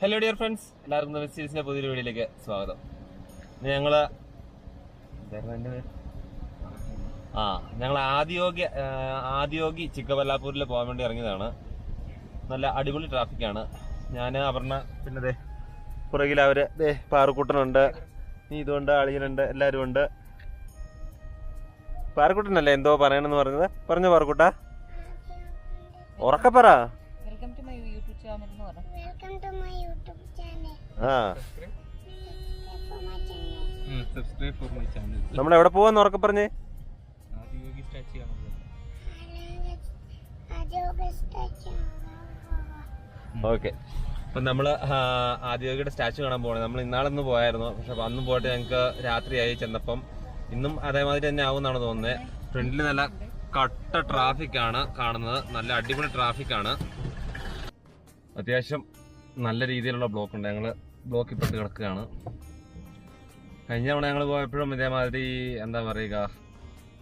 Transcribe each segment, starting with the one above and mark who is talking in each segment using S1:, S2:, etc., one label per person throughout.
S1: Hello dear friends എല്ലാവർക്കും നമ്മുടെ സീരീസിന്റെ പുതിയൊരു വീഡിയോയിലേക്ക് സ്വാഗതം. പേര്? ആ ഞങ്ങൾ ആദ്യോഗി ആദ്യോഗി ചിക്കബല്ലാപ്പൂരിൽ പോകാൻ വേണ്ടി ഇറങ്ങിയതാണ്. നല്ല അടിപൊളി ട്രാഫിക്കാണ്. ഞാൻ അപർണ പിന്നെ ദേ പുറകിൽ അവർ ദേ നീ ഇതുണ്ട് അളിയനുണ്ട് എല്ലാവരും ഉണ്ട്. പാറക്കൂട്ടനല്ലേ എന്തോ പറയണമെന്ന് പറഞ്ഞത്? പറഞ്ഞോ പാറക്കൂട്ട ഉറക്കെ നമ്മൾ എവിടെ പോവാന്ന് ഉറക്കെ പറഞ്ഞേ?
S2: ആദിയോഗി സ്റ്റാച്ചു കാണാൻ
S3: Adobe statue.
S1: ഓക്കെ. അപ്പൊ നമ്മൾ ആദ്യയോഗിയുടെ ആദിയോഗിയുടെ സ്റ്റാച്ചു കാണാൻ പോകണം നമ്മൾ ഇന്നാളൊന്ന് പോയായിരുന്നു. പക്ഷെ അന്ന് അന്നും പോയിട്ട് ഞങ്ങൾക്ക് രാത്രിയായി ചെന്നപ്പം ഇന്നും അതേമാതിരി തന്നെ ആവുമെന്നാണ് തോന്നുന്നത് ഫ്രണ്ടിൽ നല്ല കട്ട ട്രാഫിക് ആണ് കാണുന്നത്. നല്ല അടിപൊളി ട്രാഫിക് ആണ്. അത്യാവശ്യം നല്ല രീതിയിലുള്ള ബ്ലോക്ക് ഉണ്ട്. ഞങ്ങൾ ബ്ലോക്കിൽ പെട്ട് കിടക്കുകയാണ്. കഴിഞ്ഞ തവണ ഞങ്ങൾ പോയപ്പോഴും ഇതേമാതിരി എന്താ പറയുക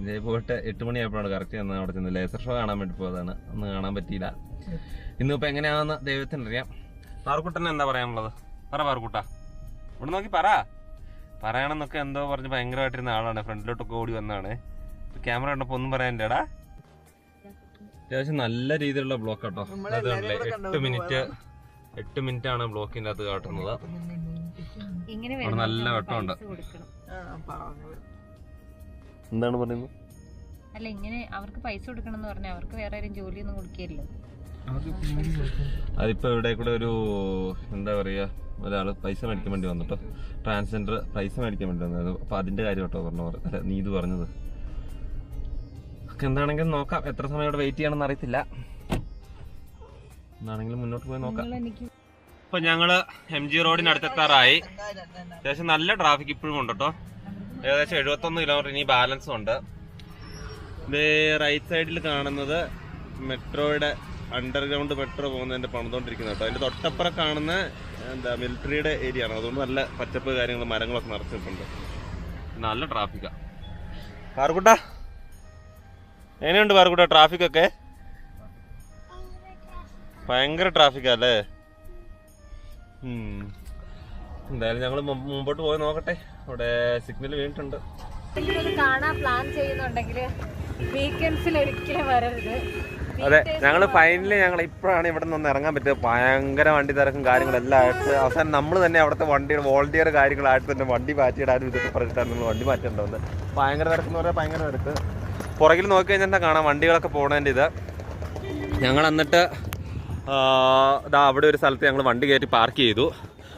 S1: ഇതേ പോയിട്ട് എട്ട് മണിയായപ്പോഴാണ് കറക്റ്റ് എന്നാണ് അവിടെ ചെന്ന് ലേസർ ഷോ കാണാൻ വേണ്ടി പോയതാണ്. അന്ന് കാണാൻ പറ്റിയില്ല. ഇന്നിപ്പോ എങ്ങനെയാണെന്ന് ദൈവത്തിന് അറിയാം. പാർക്കുട്ടന് എന്താ പറയാനുള്ളത്? പറ പാർക്കുട്ട ഇവിടെ നോക്കി പറ. പറയണമെന്നൊക്കെ എന്തോ പറഞ്ഞ് ഭയങ്കരമായിട്ടിരുന്ന ആളാണ്. ഫ്രണ്ടിലോട്ടൊക്കെ ഓടി വന്നാണ്. ക്യാമറ കണ്ടപ്പോ ഒന്നും പറയാനില്ലടാ. അത്യാവശ്യം നല്ല രീതിയിലുള്ള ബ്ലോക്ക് കേട്ടോ എട്ട് മിനിറ്റ് എട്ട് മിനിറ്റ് ആണ് ബ്ലോക്കിന്റെ അകത്ത് കാട്ടുന്നത്.
S4: ഇങ്ങനെ
S1: അവിടെ നല്ല വെട്ടമുണ്ട്. എന്താണ് പറയുന്നത്?
S4: അല്ല ഇങ്ങനെ അവർക്ക് പൈസ കൊടുക്കണം എന്ന് പറഞ്ഞാൽ അവർക്ക് വേറെ ആരും ജോലിയൊന്നും കൊടുക്കില്ലല്ലോ
S1: അതിപ്പോ ഇവിടെ കൂടെ ഒരു എന്താ പറയാ ഒരാൾ പൈസ മേടിക്കാൻ വേണ്ടി വന്നിട്ടോ? ട്രാൻസ്ജെൻഡർ പൈസ മേടിക്കാൻ വേണ്ടി വന്നത്. അപ്പൊ അതിന്റെ കാര്യം കേട്ടോ പറഞ്ഞു അല്ല നീ ഇത് പറഞ്ഞത്. എന്താണെങ്കിലും നോക്കാം. എത്ര സമയം ഇവിടെ വെയിറ്റ് ചെയ്യണമെന്ന് അറിയത്തില്ല. എന്താണെങ്കിലും മുന്നോട്ട് പോയി നോക്കാം. ഇപ്പൊ ഞങ്ങൾ എം ജി റോഡിന് അടുത്തെത്താറായി. അത്യാവശ്യം നല്ല ട്രാഫിക് ഇപ്പോഴും ഉണ്ട് കേട്ടോ ഏകദേശം എഴുപത്തൊന്ന് കിലോമീറ്റർ ഇനി ബാലൻസ് ഉണ്ട്. റൈറ്റ് സൈഡിൽ കാണുന്നത് മെട്രോയുടെ അണ്ടർഗ്രൗണ്ട് മെട്രോ പോകുന്നതിന്റെ പണിതുകൊണ്ടിരിക്കുന്നത് കേട്ടോ അതിന്റെ തൊട്ടപ്പുറം കാണുന്ന എന്താ മിലിറ്ററിയുടെ ഏരിയ ആണ്. അതുകൊണ്ട് നല്ല പച്ചപ്പ് കാര്യങ്ങളും മരങ്ങളൊക്കെ നിറച്ചിട്ടുണ്ട് നല്ല ട്രാഫിക്കാ പാർക്കുട്ട എങ്ങനെയുണ്ട് പാർക്കുട്ട ട്രാഫിക് ഒക്കെ? ഭയങ്കര ട്രാഫിക് അല്ലേ. എന്തായാലും ഞങ്ങൾ മുമ്പോട്ട് പോയി നോക്കട്ടെ. അവിടെ സിഗ്നൽ വീണിട്ടുണ്ട്.
S4: കാണാൻ പ്ലാൻ ചെയ്യുന്നുണ്ടെങ്കിൽ വീക്കെൻഡ്സിൽ ഒരിക്കലും വരരുത്.
S1: അതെ ഞങ്ങൾ ഫൈനലി ഞങ്ങൾ ഇപ്പോഴാണ് ഇവിടെ നിന്ന് ഇറങ്ങാൻ പറ്റിയത്. ഭയങ്കര വണ്ടി തിരക്കും കാര്യങ്ങളെല്ലാം ആയിട്ട്. അവസാനം നമ്മൾ തന്നെ അവിടുത്തെ വണ്ടിയുടെ വോളണ്ടിയർ കാര്യങ്ങളായിട്ട് തന്നെ വണ്ടി മാറ്റിയിടാനും ഇതൊക്കെ പറഞ്ഞിട്ടാണ് നമ്മൾ വണ്ടി മാറ്റേണ്ടത്. ഭയങ്കര തിരക്ക് എന്ന് പറഞ്ഞാൽ ഭയങ്കര തിരക്ക്. പുറകിൽ നോക്കി കഴിഞ്ഞാൽ കാണാം? വണ്ടികളൊക്കെ പോണതിന്റെ ഇത്. ഞങ്ങൾ എന്നിട്ട് ദാ അവിടെ ഒരു സ്ഥലത്ത് ഞങ്ങൾ വണ്ടി കയറ്റി പാർക്ക് ചെയ്തു.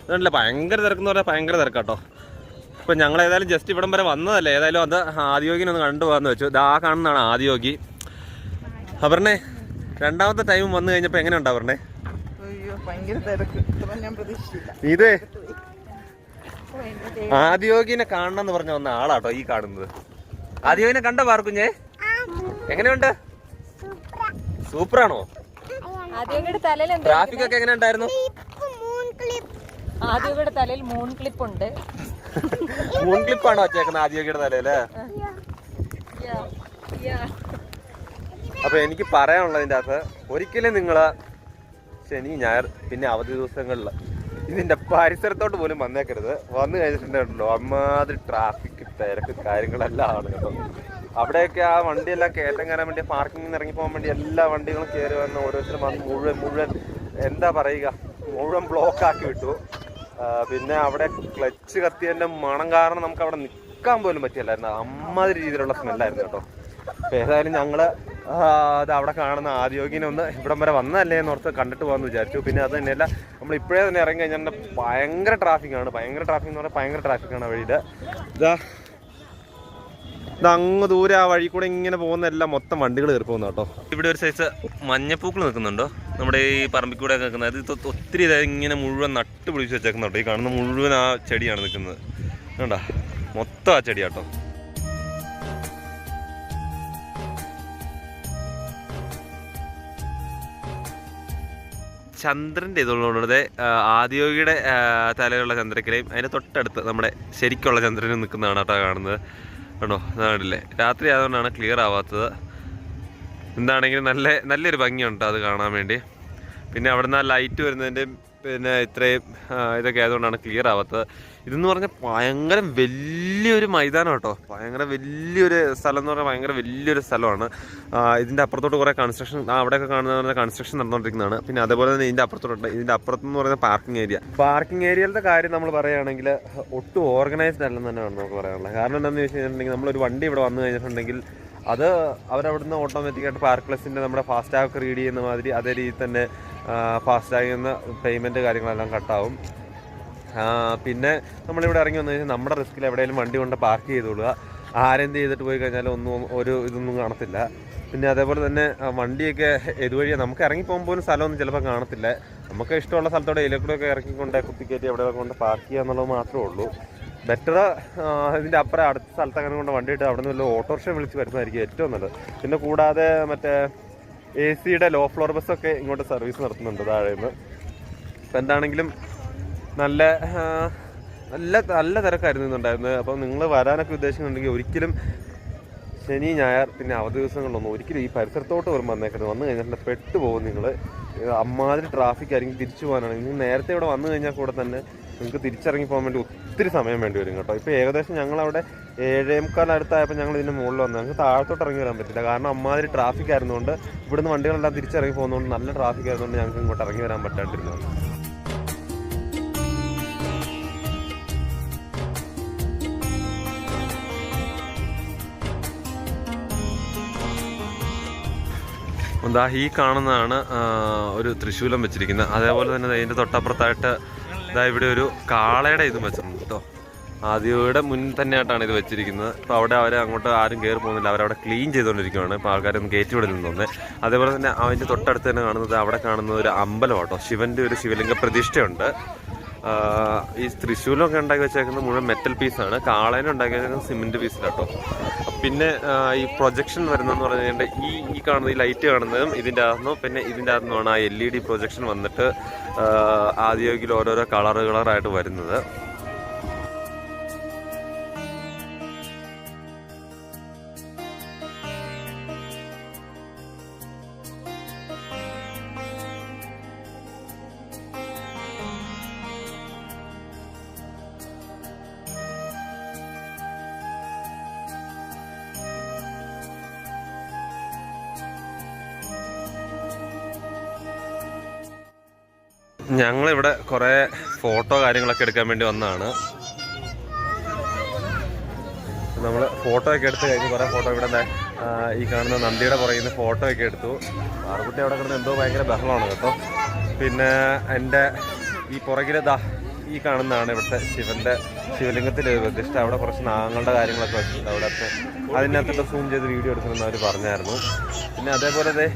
S1: അതുകൊണ്ടല്ല ഭയങ്കര തിരക്കെന്ന് പറഞ്ഞാൽ ഭയങ്കര തിരക്കാട്ടോ ഇപ്പം ഞങ്ങൾ ഏതായാലും ജസ്റ്റ് ഇവിടം വരെ വന്നതല്ലേ ഏതായാലും അത് ഒന്ന് കണ്ടുപോകാന്ന് വെച്ചു. ഇതാ കാണുന്നതാണ് ആദ്യോഗി. അപർണേ രണ്ടാമത്തെ ടൈം വന്നു കഴിഞ്ഞപ്പോൾ എങ്ങനെ ഉണ്ട് അപർണേ?
S5: അയ്യോ ഭയങ്കര തിരക്ക്. ഞാൻ പ്രതീക്ഷിച്ചില്ല.
S1: ഇതേ ആദിയോഗിനെ കാണണം എന്ന് പറഞ്ഞ വന്ന ആളാട്ടോ ഈ കാണുന്നത്. ആദ്യോഗിനെ കണ്ടോ പാർക്കുഞ്ഞേ? എങ്ങനെയുണ്ട്? സൂപ്പറാണോ? ട്രാഫിക് ഒക്കെ എങ്ങനെ ഉണ്ടായിരുന്നു.
S4: ആദ്യയുടെ തലയിൽ മൂൺ ക്ലിപ്പ് ഉണ്ട്.
S1: മൂൺ ക്ലിപ്പാണോ വച്ചേക്കുന്നത് ആദിയോഗിയുടെ തലയിൽ? അപ്പൊ എനിക്ക് പറയാനുള്ളത് ഇതിന്റെ അകത്ത് ഒരിക്കലും നിങ്ങൾ ശനി ഞായർ പിന്നെ അവധി ദിവസങ്ങളിൽ ഇതിന്റെ പരിസരത്തോട്ട് പോലും വന്നേക്കരുത്. വന്നു കഴിഞ്ഞിട്ടുണ്ടല്ലോ അമ്മാതിരി ട്രാഫിക് തിരക്ക് കാര്യങ്ങളെല്ലാം ആണ് കേട്ടോ. അവിടെയൊക്കെ ആ വണ്ടിയെല്ലാം കയറ്റം കയറാൻ വേണ്ടി പാർക്കിങ്ങിൽ നിന്ന് ഇറങ്ങി പോകാൻ വേണ്ടി എല്ലാ വണ്ടികളും കയറി വന്ന് ഓരോരുത്തരും വന്ന് മുഴുവൻ മുഴുവൻ എന്താ പറയുക മുഴുവൻ ബ്ലോക്ക് ആക്കി വിട്ടു. പിന്നെ അവിടെ ക്ലച്ച് കത്തിയതിന്റെ മണം കാരണം നമുക്ക് അവിടെ നിൽക്കാൻ പോലും പറ്റിയല്ലായിരുന്നു അമ്മാതിരി രീതിയിലുള്ള സ്മെല്ലായിരുന്നു കേട്ടോ. അപ്പൊ ഏതായാലും ഞങ്ങൾ അത് അവിടെ കാണുന്ന ആദ്യോഗിനെ ഒന്ന് ഇവിടം വരെ വന്നതല്ലേ എന്ന് ഓർത്ത് കണ്ടിട്ട് പോകാമെന്ന് വിചാരിച്ചു. പിന്നെ അത് തന്നെയല്ല നമ്മൾ ഇപ്പോഴേ തന്നെ ഇറങ്ങി കഴിഞ്ഞാൽ ഭയങ്കര ട്രാഫിക്കാണ് ഭയങ്കര ട്രാഫിക് എന്ന് പറഞ്ഞാൽ ഭയങ്കര ട്രാഫിക്കാണ് വഴിയിൽ ഇതാ അങ്ങ് ദൂരെ ആ വഴി കൂടെ ഇങ്ങനെ പോകുന്ന എല്ലാം മൊത്തം വണ്ടികൾ കയറി പോകുന്ന കേട്ടോ. ഇവിടെ ഒരു സൈസ് മഞ്ഞപ്പൂക്കൾ നിൽക്കുന്നുണ്ടോ? നമ്മുടെ ഈ പറമ്പിൽ കൂടെ നിൽക്കുന്നത്. അത് ഒത്തിരി ഇതായത് ഇങ്ങനെ മുഴുവൻ നട്ട് പിടിച്ച് വെച്ചേക്കുന്നുണ്ടോ. ഈ കാണുന്ന മുഴുവൻ ആ ചെടിയാണ് നിൽക്കുന്നത്. കണ്ടാ? മൊത്തം ആ ചെടിയാട്ടോ ചന്ദ്രന്റെ ഇതുള്ളത് ആദിയോഗിയുടെ തലയിലുള്ള ചന്ദ്രക്കിലയും അതിന്റെ തൊട്ടടുത്ത് നമ്മുടെ ശരിക്കുള്ള ചന്ദ്രനും നിൽക്കുന്നതാണ് കേട്ടോ കാണുന്നത്. കണ്ടോ? അതാണില്ലേ രാത്രി ആയതുകൊണ്ടാണ് ക്ലിയർ ആവാത്തത്. എന്താണെങ്കിലും നല്ല നല്ലൊരു ഭംഗിയുണ്ട് അത് കാണാൻ വേണ്ടി. പിന്നെ അവിടുന്ന് ആ ലൈറ്റ് വരുന്നതിന്റെ പിന്നെ ഇത്രയും ഇതൊക്കെ ആയതുകൊണ്ടാണ് ക്ലിയർ ആവാത്തത്. ഇതെന്ന് പറഞ്ഞാൽ ഭയങ്കര വലിയൊരു മൈതാനം കേട്ടോ ഭയങ്കര വലിയൊരു സ്ഥലം എന്ന് പറഞ്ഞാൽ ഭയങ്കര വലിയൊരു സ്ഥലമാണ്. ഇതിന്റെ അപ്പുറത്തോട്ട് കുറേ കൺസ്ട്രക്ഷൻ അവിടെയൊക്കെ കാണുന്ന പറഞ്ഞാൽ കൺസ്ട്രക്ഷൻ നടന്നുകൊണ്ടിരിക്കുന്നതാണ് പിന്നെ അതുപോലെ തന്നെ ഇതിന്റെ അപ്പുറത്തോട്ടുണ്ട് ഇതിന്റെ അപ്പുറത്തെന്ന് പറയുന്ന പാർക്കിംഗ് ഏരിയ പാർക്കിംഗ് ഏരിയയിലത്തെ കാര്യം നമ്മൾ പറയുകയാണെങ്കിൽ ഒട്ടും ഓർഗനൈസ്ഡ് അല്ലെന്ന് തന്നെയാണ് നമുക്ക് പറയാനുള്ളത്. കാരണം എന്താണെന്ന് വെച്ച് കഴിഞ്ഞിട്ടുണ്ടെങ്കിൽ നമ്മളൊരു വണ്ടി ഇവിടെ വന്നു കഴിഞ്ഞിട്ടുണ്ടെങ്കിൽ അത് അവരവിടുന്ന് ഓട്ടോമാറ്റിക്കായിട്ട് പാർക്ക് പ്ലസിന്റെ നമ്മുടെ ഫാസ്റ്റാഗ് റീഡ് ചെയ്യുന്ന മാതിരി അതേ രീതിയിൽ തന്നെ ഫാസ്റ്റാഗിൽ നിന്ന് പേയ്മെന്റ് കാര്യങ്ങളെല്ലാം കട്ടാവും പിന്നെ നമ്മളിവിടെ ഇറങ്ങി വന്നു കഴിഞ്ഞാൽ നമ്മുടെ റിസ്കിൽ എവിടെയെങ്കിലും വണ്ടി കൊണ്ട് പാർക്ക് ചെയ്തോളുക. ആരെന്ത് ചെയ്തിട്ട് പോയി കഴിഞ്ഞാൽ ഒന്നും ഒരു ഇതൊന്നും കാണത്തില്ല. പിന്നെ അതേപോലെ തന്നെ വണ്ടിയൊക്കെ ഇതുവഴി നമുക്ക് ഇറങ്ങി പോകുമ്പോൾ സ്ഥലമൊന്നും ചിലപ്പോൾ കാണത്തില്ല. നമുക്ക് ഇഷ്ടമുള്ള സ്ഥലത്തോടെ ഇലക്കൂടെയൊക്കെ ഇറക്കിക്കൊണ്ട് കുത്തിക്കയറ്റി എവിടെ കൊണ്ട് പാർക്ക് ചെയ്യുക എന്നുള്ളത് മാത്രമേ ഉള്ളൂ. ബെറ്റർ ഇതിന്റെ അപ്പുറം അടുത്ത സ്ഥലത്ത് അങ്ങനെ കൊണ്ട് വണ്ടി ഇട്ട് അവിടെ നിന്ന് വല്ല ഓട്ടോറിക്ഷ വിളിച്ച് വരുന്നതായിരിക്കും ഏറ്റവും നല്ലത്. പിന്നെ കൂടാതെ മറ്റേ എ സിയുടെ ലോ ഫ്ലോർ ബസ്സൊക്കെ ഇങ്ങോട്ട് സർവീസ് നടത്തുന്നുണ്ട് താഴെ നിന്ന് ഇപ്പം എന്താണെങ്കിലും നല്ല നല്ല നല്ല തിരക്കായിരുന്നു ഇന്നുണ്ടായിരുന്നത്. അപ്പം നിങ്ങൾ വരാനൊക്കെ ഉദ്ദേശിക്കുന്നുണ്ടെങ്കിൽ ഒരിക്കലും ശനി ഞായർ പിന്നെ അവധി ദിവസങ്ങളിലൊന്നും ഒരിക്കലും ഈ പരിസരത്തോട്ട് വരുമ്പോൾ വന്നേക്കരുത്. വന്നു കഴിഞ്ഞാൽ പെട്ടുപോകും നിങ്ങൾ അമ്മാതിരി ട്രാഫിക് ആയിരിക്കും തിരിച്ചു പോകാനാണെങ്കിൽ നിങ്ങൾ നേരത്തെ ഇവിടെ വന്നു കഴിഞ്ഞാൽ കൂടെ തന്നെ നിങ്ങൾക്ക് തിരിച്ചിറങ്ങി പോകാൻ വേണ്ടി ഒത്തിരി സമയം വേണ്ടി വരും കേട്ടോ. ഇപ്പോൾ ഏകദേശം ഞങ്ങളവിടെ ഏഴേ മുക്കാൽ അടുത്തായപ്പോൾ ഞങ്ങൾ ഇതിന്റെ മുകളിൽ വന്നു. ഞങ്ങൾക്ക് താഴത്തോട്ട് ഇറങ്ങി വരാൻ പറ്റില്ല. കാരണം അമ്മാതിരി ട്രാഫിക് ആയിരുന്നുകൊണ്ട് ഇവിടുന്ന് വണ്ടികളെല്ലാം തിരിച്ചിറങ്ങി പോകുന്നതുകൊണ്ട് നല്ല ട്രാഫിക് ആയതുകൊണ്ട് ഞങ്ങൾക്ക് ഇങ്ങോട്ട് ഇറങ്ങി വരാൻ പറ്റാണ്ടിരുന്നു എന്താ ഈ കാണുന്നതാണ് ഒരു തൃശ്ശൂലം വെച്ചിരിക്കുന്നത് അതേപോലെ തന്നെ അതിന്റെ തൊട്ടപ്പുറത്തായിട്ട് ഇതാ ഇവിടെ ഒരു കാളയുടെ ഇതും വെച്ചിട്ടുണ്ട് കേട്ടോ ആദ്യയുടെ മുൻ തന്നെയായിട്ടാണ് ഇത് വെച്ചിരിക്കുന്നത്. ഇപ്പോൾ അവിടെ അവരെ അങ്ങോട്ട് ആരും കയറി പോകുന്നില്ല. അവരവിടെ ക്ലീൻ ചെയ്തുകൊണ്ടിരിക്കുകയാണ് ഇപ്പോൾ ആൾക്കാരൊന്നും കയറ്റി വിടുന്നു തോന്നുന്നത് അതേപോലെ തന്നെ അതിന്റെ തൊട്ടടുത്ത് തന്നെ കാണുന്നത് അവിടെ കാണുന്ന ഒരു അമ്പലം കേട്ടോ ശിവന്റെ ഒരു ശിവലിംഗ പ്രതിഷ്ഠയുണ്ട്. ഈ തൃശ്ശൂലൊക്കെ ഉണ്ടാക്കി വെച്ചേക്കുന്നത് മുഴുവൻ മെറ്റൽ പീസാണ് കാളേനെ ഉണ്ടാക്കി വെച്ചേക്കുന്നത് സിമെന്റ് പീസിലാട്ടോ പിന്നെ ഈ പ്രൊജക്ഷൻ വരുന്നതെന്ന് പറഞ്ഞു കഴിഞ്ഞാൽ ഈ ഈ കാണുന്ന ഈ ലൈറ്റ് കാണുന്നതും ഇതിന്റെ അകത്തുനിന്നു പിന്നെ ഇതിന്റെ അകത്തുനിന്നാണ് ആ എൽ ഇ ഡി പ്രൊജക്ഷൻ വന്നിട്ട് ആദ്യയോഗിൽ ഓരോരോ കളർ കളറായിട്ട് വരുന്നത്. ഞങ്ങളിവിടെ കുറേ ഫോട്ടോ കാര്യങ്ങളൊക്കെ എടുക്കാൻ വേണ്ടി വന്നതാണ്. നമ്മൾ ഫോട്ടോ ഒക്കെ എടുത്ത് കഴിഞ്ഞ് കുറേ ഫോട്ടോ ഇവിടെ ഈ കാണുന്ന നന്ദിയുടെ പുറകിൽ നിന്ന് ഫോട്ടോ ഒക്കെ എടുത്തു. ആറുകുട്ടി അവിടെ കിടന്ന് എന്തോ ഭയങ്കര ബഹളമാണ് കേട്ടോ. പിന്നെ എന്റെ ഈ പുറകിലെ ദാ ഈ കാണുന്നതാണ് ഇവിടുത്തെ ശിവന്റെ ശിവലിംഗത്തിൽ പ്രതിഷ്ഠ. അവിടെ കുറച്ച് നാങ്ങളുടെ കാര്യങ്ങളൊക്കെ വെച്ചിട്ടുണ്ട്. അവിടെ അതിനകത്തൊക്കെ സൂം ചെയ്ത് വീഡിയോ എടുക്കണമെന്ന് അവർ പറഞ്ഞായിരുന്നു. പിന്നെ അതേപോലെ അതെ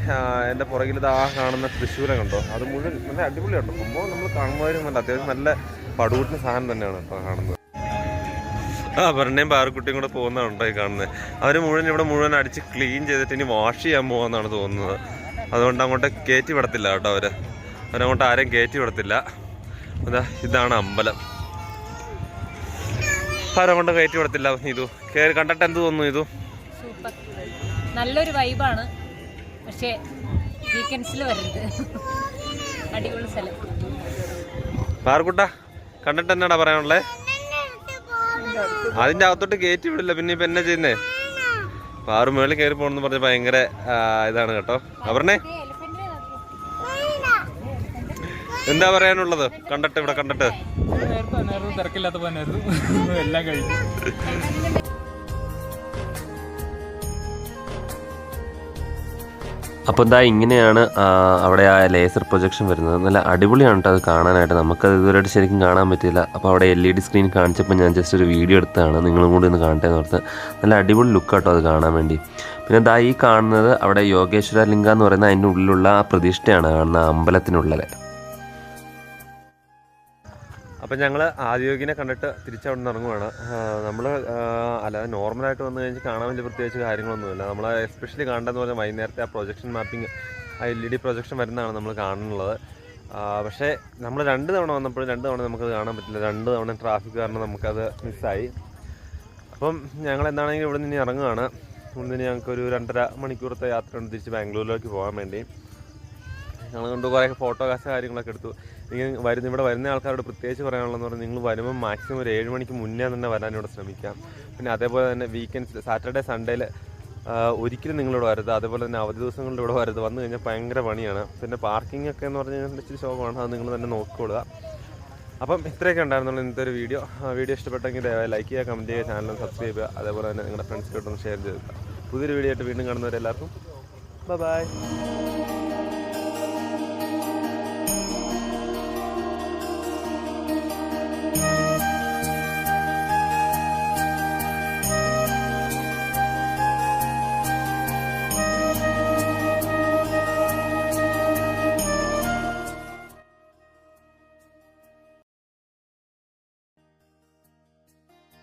S1: എന്റെ പുറകിൽ ആ കാണുന്ന തൃശ്ശൂരം കണ്ടോ? അത് മുഴുവൻ നല്ല അടിപൊളിയുണ്ട് സംഭവം നമ്മൾ കാണുമ്പോഴും നല്ല അത്യാവശ്യം നല്ല പടുകൂട്ടിന് സാധനം തന്നെയാണ് ഇപ്പോൾ കാണുന്നത്. ആ പറഞ്ഞേം പാറക്കുട്ടിയും കൂടെ പോകുന്നതുണ്ടോ ഈ കാണുന്നത് അവർ മുഴുവൻ ഇവിടെ മുഴുവൻ അടിച്ച് ക്ലീൻ ചെയ്തിട്ട് ഇനി വാഷ് ചെയ്യാൻ പോകാന്നാണ് തോന്നുന്നത്. അതുകൊണ്ട് അങ്ങോട്ട് കയറ്റി വിടത്തില്ല കേട്ടോ അവർ അവരങ്ങോട്ട് ആരെയും കയറ്റി വിടത്തില്ല. അതാ ഇതാണ് അമ്പലം. അവരങ്ങോട്ട് കയറ്റി വിടത്തില്ല ഇതു കണ്ടിട്ട് എന്ത് തോന്നുന്നു ഇതു
S4: സൂപ്പർ നല്ലൊരു വൈബാണ് പക്ഷേ വീക്കെൻഡ്സിൽ വരുന്നത് അടിപൊളി സ്ഥലം.
S1: പാർക്കുട്ട കണ്ടിട്ട് എന്നാടാ പറയാനുള്ളേ? അതിന്റെ അകത്തോട്ട് കയറ്റി വിടില്ല പിന്നെ ഇപ്പൊ എന്നാ ചെയ്യുന്നേ? പാറു മേളിൽ കയറി പോകണമെന്ന് പറഞ്ഞ ഭയങ്കര ഇതാണ് കേട്ടോ. അവരുടെ എന്താ പറയാനുള്ളത്? കണ്ടിട്ട് ഇവിടെ കണ്ടിട്ട്.
S2: തിരക്കില്ലാത്ത പോകാനായിരുന്നു എല്ലാം കഴിഞ്ഞു
S6: അപ്പോൾ എന്താ ഇങ്ങനെയാണ് അവിടെ ആ ലേസർ പ്രൊജക്ഷൻ വരുന്നത്. നല്ല അടിപൊളിയാണ് കേട്ടോ അത് കാണാനായിട്ട്. നമുക്കത് ഇതുവരെയായിട്ട് ശരിക്കും കാണാൻ പറ്റില്ല അപ്പോൾ അവിടെ എൽ ഇ ഡി സ്ക്രീൻ കാണിച്ചപ്പോൾ ഞാൻ ജസ്റ്റ് ഒരു വീഡിയോ എടുത്താണ്. നിങ്ങളും കൂടി ഒന്ന് കാണട്ടെ എന്ന് ഓർത്ത്. നല്ല അടിപൊളി ലുക്ക് കേട്ടോ അത് കാണാൻ വേണ്ടി. പിന്നെ ദാ ഈ കാണുന്നത് അവിടെ യോഗേശ്വര ലിംഗ എന്ന് പറയുന്ന അതിന്റെ ഉള്ളിലുള്ള ആ പ്രതിഷ്ഠയാണ് കാണുന്ന അമ്പലത്തിനുള്ളിലെ.
S1: അപ്പം ഞങ്ങൾ ആദ്യോഗിനെ കണ്ടിട്ട് തിരിച്ചവിടെ നിന്ന് ഇറങ്ങുവാണ്. നമ്മൾ അല്ലാതെ നോർമലായിട്ട് വന്നു കഴിഞ്ഞാൽ കാണാൻ വലിയ പ്രത്യേകിച്ച് കാര്യങ്ങളൊന്നുമില്ല. നമ്മൾ എസ്പെഷ്യലി കാണേണ്ടതെന്ന് പറഞ്ഞാൽ വൈകുന്നേരത്തെ ആ പ്രൊജക്ഷൻ മാപ്പിംഗ് ആ എൽ ഇ ഡി പ്രൊജക്ഷൻ വരുന്നതാണ് നമ്മൾ കാണുന്നുള്ളത് പക്ഷേ നമ്മൾ രണ്ട് തവണ വന്നപ്പോൾ രണ്ട് തവണ നമുക്കത് കാണാൻ പറ്റില്ല. രണ്ട് തവണ ട്രാഫിക് കാരണം നമുക്കത് മിസ്സായി അപ്പം ഞങ്ങൾ എന്താണെങ്കിലും ഇവിടെ നിന്ന് ഇറങ്ങുകയാണ് ഇവിടെ നിന്ന് ഞങ്ങൾക്ക് ഒരു രണ്ടര മണിക്കൂറത്തെ യാത്ര ഉണ്ട് തിരിച്ച് ബാംഗ്ലൂരിലേക്ക് പോകാൻ വേണ്ടി. ഞങ്ങൾ കൊണ്ട് കുറേ കാശ് കാര്യങ്ങളൊക്കെ എടുത്തു. ഇനി വരുന്ന ഇവിടെ വരുന്ന ആൾക്കാരോട് പ്രത്യേകിച്ച് പറയാനുള്ളതെന്ന് പറഞ്ഞാൽ നിങ്ങൾ വരുമ്പോൾ മാക്സിമം ഒരു ഏഴ് മണിക്ക് മുന്നേ തന്നെ വരാൻ ഇവിടെ ശ്രമിക്കാം. പിന്നെ അതേപോലെ തന്നെ വീക്കെൻഡ്സ് സാറ്റർഡേ സൺഡേയിൽ ഒരിക്കലും നിങ്ങളിവിടെ വരരുത്. അതേപോലെ തന്നെ അവധി ദിവസങ്ങളിൽ ഇവിടെ വരരുത്. വന്നു കഴിഞ്ഞാൽ ഭയങ്കര പണിയാണ്. പിന്നെ പാർക്കിംഗ് ഒക്കെ എന്ന് പറഞ്ഞു കഴിഞ്ഞാൽ ഇച്ചിരി ശോകമാണ്. അത് നിങ്ങൾ തന്നെ നോക്കിക്കൊള്ളുക. അപ്പം ഇത്രയൊക്കെ ഉണ്ടായിരുന്നുള്ളൂ ഇന്നത്തെ ഒരു വീഡിയോ. വീഡിയോ ഇഷ്ടപ്പെട്ടെങ്കിൽ ദയവായി ലൈക്ക് ചെയ്യുക കമന്റ് ചെയ്യുക ചാനൽ സബ്സ്ക്രൈബ് ചെയ്യുക. അതേപോലെ തന്നെ നിങ്ങളുടെ ഫ്രണ്ട്സിലോട്ടൊന്ന് ഷെയർ ചെയ്ത് പുതിയൊരു വീഡിയോ ആയിട്ട് വീണ്ടും കാണുന്നവരെല്ലാവർക്കും ബൈ ബൈ